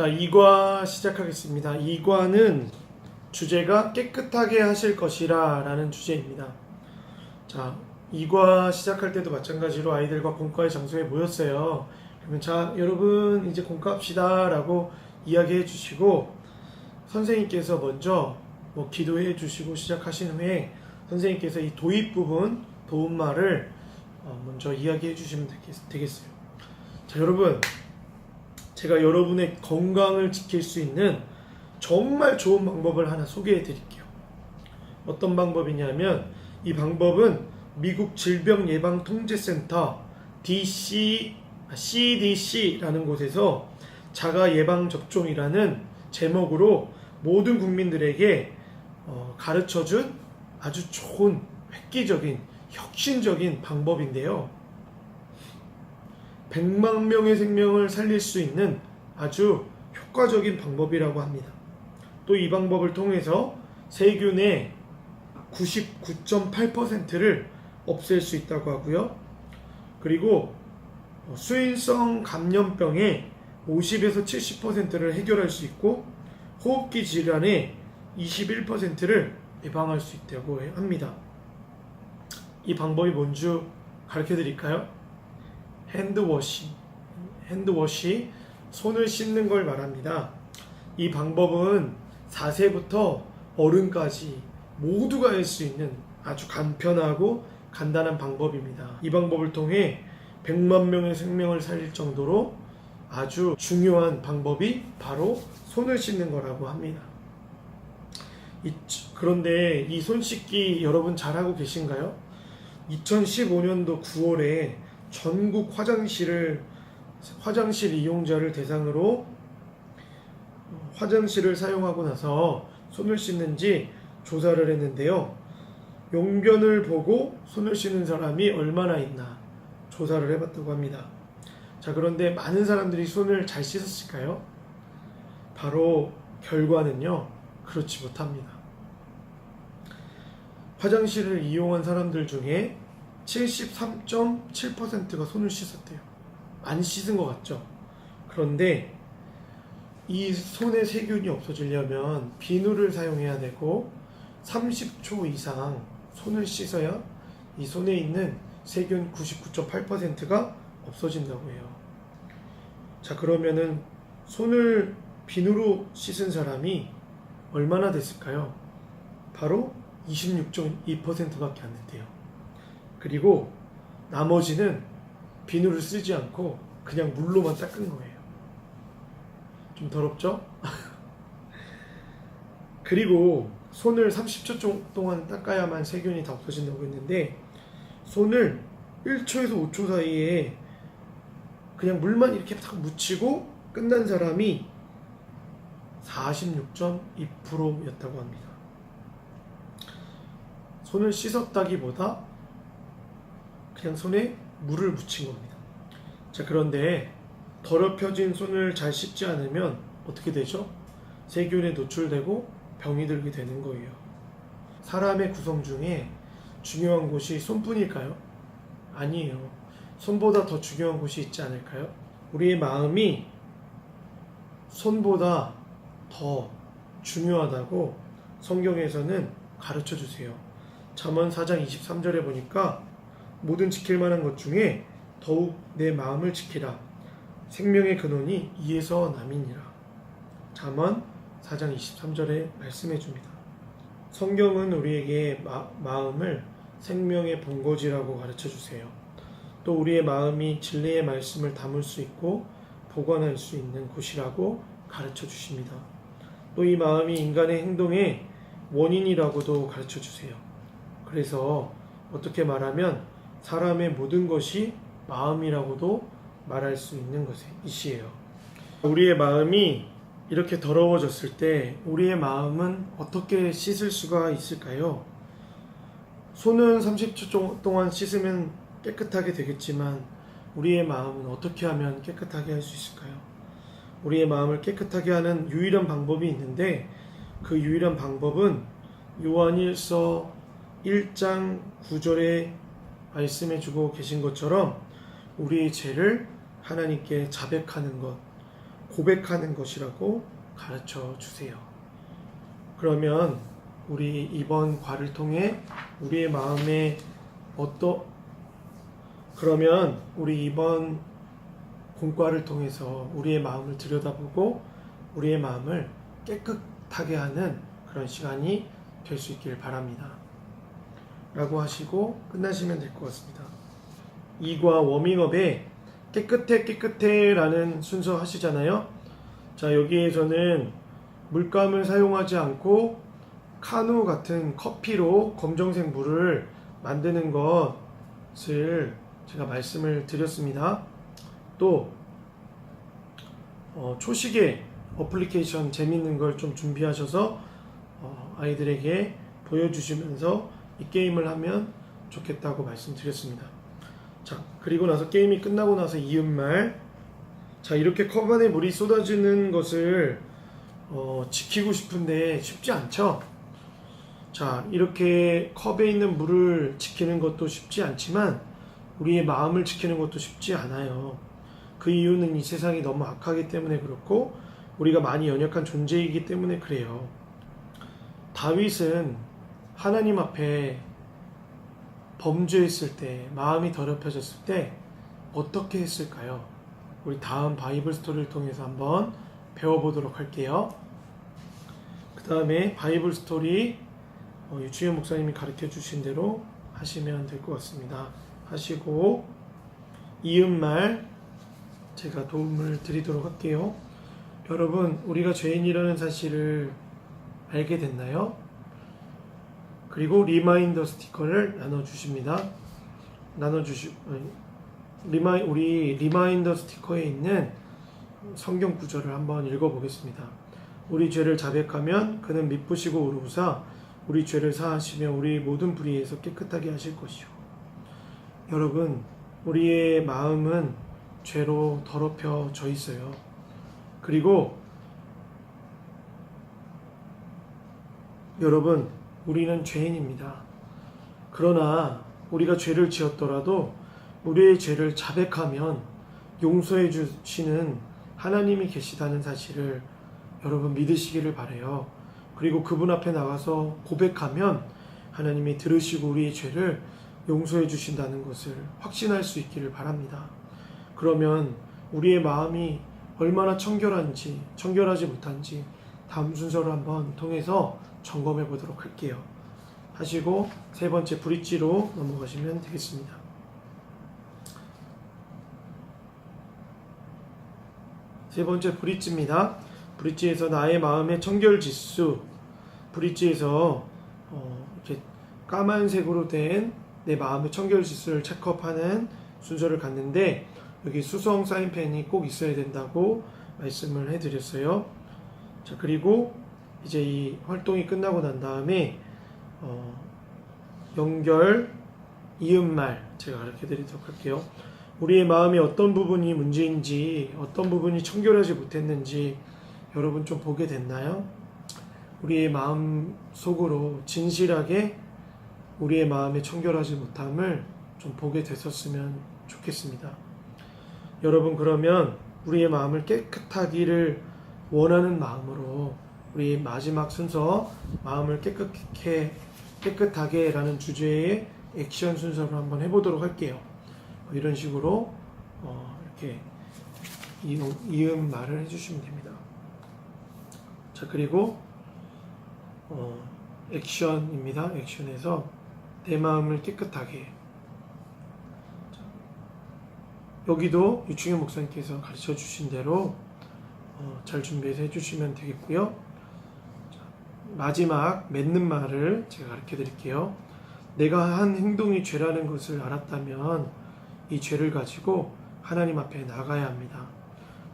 자, 2과 시작하겠습니다. 2과는 주제가 깨끗하게 하실 것이라 라는 주제입니다. 자, 2과 시작할 때도 마찬가지로 아이들과 공과의 장소에 모였어요. 그러면 자, 여러분 이제 공과합시다 라고 이야기해 주시고 선생님께서 먼저 뭐 기도해 주시고 시작하신 후에 선생님께서 이 도입 부분, 도움말을 어, 먼저 이야기해 주시면 되겠, 되겠어요. 자, 여러분 제가 여러분의 건강을 지킬 수 있는 정말 좋은 방법을 하나 소개해 드릴게요. 어떤 방법이냐면 이 방법은 미국 질병예방통제센터 DC, 아, CDC라는 곳에서 자가 예방 접종이라는 제목으로 모든 국민들에게 어, 가르쳐준 아주 좋은 획기적인 혁신적인 방법인데요. 100만 명의 생명을 살릴 수 있는 아주 효과적인 방법이라고 합니다. 또 이 방법을 통해서 세균의 99.8%를 없앨 수 있다고 하고요. 그리고 수인성 감염병의 50에서 70%를 해결할 수 있고 호흡기 질환의 21%를 예방할 수 있다고 합니다. 이 방법이 뭔지 가르쳐 드릴까요? 핸드워시. 핸드워시, 손을 씻는 걸 말합니다. 이 방법은 4세부터 어른까지 모두가 할 수 있는 아주 간편하고 간단한 방법입니다. 이 방법을 통해 100만 명의 생명을 살릴 정도로 아주 중요한 방법이 바로 손을 씻는 거라고 합니다. 이- 그런데 이 손 씻기 여러분 잘하고 계신가요? 2015년도 9월에 전국 화장실을 화장실 이용자를 대상으로 화장실을 사용하고 나서 손을 씻는지 조사를 했는데요. 용변을 보고 손을 씻는 사람이 얼마나 있나 조사를 해봤다고 합니다. 자, 그런데 많은 사람들이 손을 잘 씻었을까요? 바로 결과는요, 그렇지 못합니다. 화장실을 이용한 사람들 중에 73.7%가 손을 씻었대요. 안 씻은 것 같죠? 그런데 이 손에 세균이 없어지려면 비누를 사용해야 되고 30초 이상 손을 씻어야 이 손에 있는 세균 99.8%가 없어진다고 해요. 자, 그러면은 손을 비누로 씻은 사람이 얼마나 됐을까요? 바로 26.2%밖에 안 됐대요. 그리고 나머지는 비누를 쓰지 않고 그냥 물로만 닦은 거예요. 좀 더럽죠? 그리고 손을 30초 동안 닦아야만 세균이 다 없어진다고 했는데 손을 1초에서 5초 사이에 그냥 물만 이렇게 탁 묻히고 끝난 사람이 46.2%였다고 합니다. 손을 씻었다기보다 그냥 손에 물을 묻힌 겁니다. 자, 그런데 더럽혀진 손을 잘 씻지 않으면 어떻게 되죠? 세균에 노출되고 병이 들게 되는 거예요. 사람의 구성 중에 중요한 곳이 손뿐일까요? 아니에요. 손보다 더 중요한 곳이 있지 않을까요? 우리의 마음이 손보다 더 중요하다고 성경에서는 가르쳐 주세요. 잠언 4장 23절에 보니까 모든 지킬 만한 것 중에 더욱 내 마음을 지키라. 생명의 근원이 이에서 남이니라. 잠언 4장 23절에 말씀해 줍니다. 성경은 우리에게 마, 마음을 생명의 본거지라고 가르쳐 주세요. 또 우리의 마음이 진리의 말씀을 담을 수 있고 보관할 수 있는 곳이라고 가르쳐 주십니다. 또 이 마음이 인간의 행동의 원인이라고도 가르쳐 주세요. 그래서 어떻게 말하면 사람의 모든 것이 마음이라고도 말할 수 있는 것이에요. 우리의 마음이 이렇게 더러워졌을 때 우리의 마음은 어떻게 씻을 수가 있을까요? 손은 30초 동안 씻으면 깨끗하게 되겠지만 우리의 마음은 어떻게 하면 깨끗하게 할 수 있을까요? 우리의 마음을 깨끗하게 하는 유일한 방법이 있는데 그 유일한 방법은 요한일서 1장 9절에 말씀해 주고 계신 것처럼 우리의 죄를 하나님께 자백하는 것, 고백하는 것이라고 가르쳐 주세요. 그러면 우리 이번 과를 통해 우리의 마음에 어떠 그러면 우리 이번 공과를 통해서 우리의 마음을 들여다보고 우리의 마음을 깨끗하게 하는 그런 시간이 될 수 있길 바랍니다. 라고 하시고 끝나시면 될 것 같습니다. 2과 워밍업에 깨끗해 깨끗해 라는 순서 하시잖아요. 자, 여기에서는 물감을 사용하지 않고 카누 같은 커피로 검정색 물을 만드는 것을 제가 말씀을 드렸습니다. 또 어, 초시계 어플리케이션 재밌는 걸 좀 준비하셔서 어, 아이들에게 보여주시면서 이 게임을 하면 좋겠다고 말씀드렸습니다. 자, 그리고 나서 게임이 끝나고 나서 이음말. 자, 이렇게 컵 안에 물이 쏟아지는 것을 어, 지키고 싶은데 쉽지 않죠? 자, 이렇게 컵에 있는 물을 지키는 것도 쉽지 않지만 우리의 마음을 지키는 것도 쉽지 않아요. 그 이유는 이 세상이 너무 악하기 때문에 그렇고 우리가 많이 연약한 존재이기 때문에 그래요. 다윗은 하나님 앞에 범죄했을 때, 마음이 더럽혀졌을 때 어떻게 했을까요? 우리 다음 바이블 스토리를 통해서 한번 배워보도록 할게요. 그 다음에 바이블 스토리 어, 유치현 목사님이 가르쳐 주신 대로 하시면 될 것 같습니다. 하시고 이음말 제가 도움을 드리도록 할게요. 여러분, 우리가 죄인이라는 사실을 알게 됐나요? 그리고 리마인더 스티커를 나눠 주십니다. 나눠 주시 리마이 우리 리마인더 스티커에 있는 성경 구절을 한번 읽어 보겠습니다. 우리 죄를 자백하면 그는 미쁘시고 의로우사 우리 죄를 사하시며 우리 모든 불의에서 깨끗하게 하실 것이요. 여러분, 우리의 마음은 죄로 더럽혀져 있어요. 그리고 여러분, 우리는 죄인입니다. 그러나 우리가 죄를 지었더라도 우리의 죄를 자백하면 용서해 주시는 하나님이 계시다는 사실을 여러분 믿으시기를 바래요. 그리고 그분 앞에 나가서 고백하면 하나님이 들으시고 우리의 죄를 용서해 주신다는 것을 확신할 수 있기를 바랍니다. 그러면 우리의 마음이 얼마나 청결한지, 청결하지 못한지 다음 순서를 한번 통해서 점검해 보도록 할게요. 하시고 세 번째 브릿지로 넘어가시면 되겠습니다. 세 번째 브릿지입니다. 브릿지에서 나의 마음의 청결 지수, 브릿지에서 어, 이렇게 까만색으로 된 내 마음의 청결 지수를 체크업하는 순서를 갔는데 여기 수성 사인펜이 꼭 있어야 된다고 말씀을 해드렸어요. 자 그리고 이제 이 활동이 끝나고 난 다음에 어, 연결 이음말 제가 가르쳐 드리도록 할게요. 우리의 마음이 어떤 부분이 문제인지 어떤 부분이 청결하지 못했는지 여러분 좀 보게 됐나요? 우리의 마음 속으로 진실하게 우리의 마음에 청결하지 못함을 좀 보게 됐었으면 좋겠습니다. 여러분 그러면 우리의 마음을 깨끗하기를 원하는 마음으로 우리 마지막 순서 마음을 깨끗하게 깨끗하게라는 주제의 액션 순서로 한번 해보도록 할게요. 어, 이런 식으로 어, 이렇게 이음, 이음 말을 해주시면 됩니다. 자 그리고 어, 액션입니다. 액션에서 내 마음을 깨끗하게 자, 여기도 유충현 목사님께서 가르쳐 주신 대로 어, 잘 준비해서 해주시면 되겠고요. 자, 마지막 맺는 말을 제가 가르쳐 드릴게요. 내가 한 행동이 죄라는 것을 알았다면 이 죄를 가지고 하나님 앞에 나가야 합니다.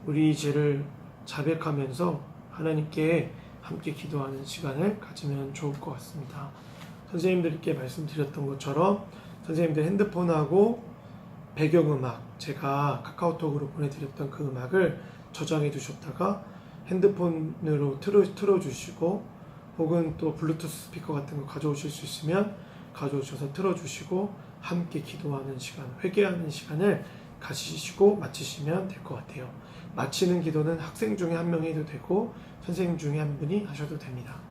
우리 이 죄를 자백하면서 하나님께 함께 기도하는 시간을 가지면 좋을 것 같습니다. 선생님들께 말씀드렸던 것처럼 선생님들 핸드폰하고 배경음악 제가 카카오톡으로 보내드렸던 그 음악을 저장해 두셨다가 핸드폰으로 틀어, 틀어주시고 혹은 또 블루투스 스피커 같은 거 가져오실 수 있으면 가져오셔서 틀어주시고 함께 기도하는 시간, 회개하는 시간을 가시시고 마치시면 될 것 같아요. 마치는 기도는 학생 중에 한 명이 해도 되고 선생님 중에 한 분이 하셔도 됩니다.